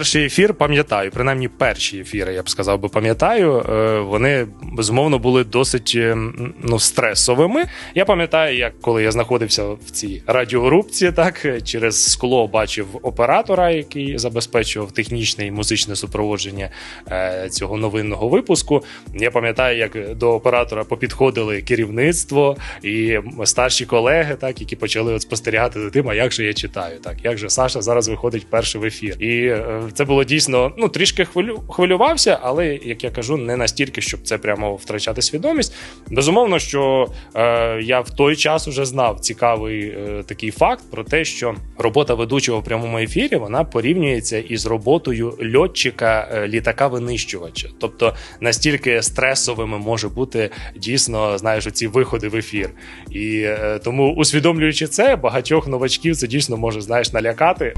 Перший ефір пам'ятаю, принаймні перші ефіри, я б сказав би, пам'ятаю. Е, Вони безумовно були досить е, ну, стресовими. Я пам'ятаю, як коли я знаходився в цій радіорубці, так е, через скло бачив оператора, який забезпечував технічне і музичне супроводження цього новинного випуску. Я пам'ятаю, як до оператора попідходили керівництво і старші колеги, так які почали от спостерігати за тим, а як же я читаю, так як же Саша зараз виходить перший в ефір. І це було дійсно ну трішки хвилю, хвилювався, але як я кажу, не настільки, щоб це прямо втрачати свідомість. Безумовно, що е, я в той час вже знав цікавий е, такий факт про те, що робота ведучого в прямому ефірі вона порівнюється із роботою льотчика е, літака винищувача. Тобто настільки стресовими може бути дійсно знаєш ці виходи в ефір. І е, тому усвідомлюючи це, багатьох новачків це дійсно може знаєш налякати.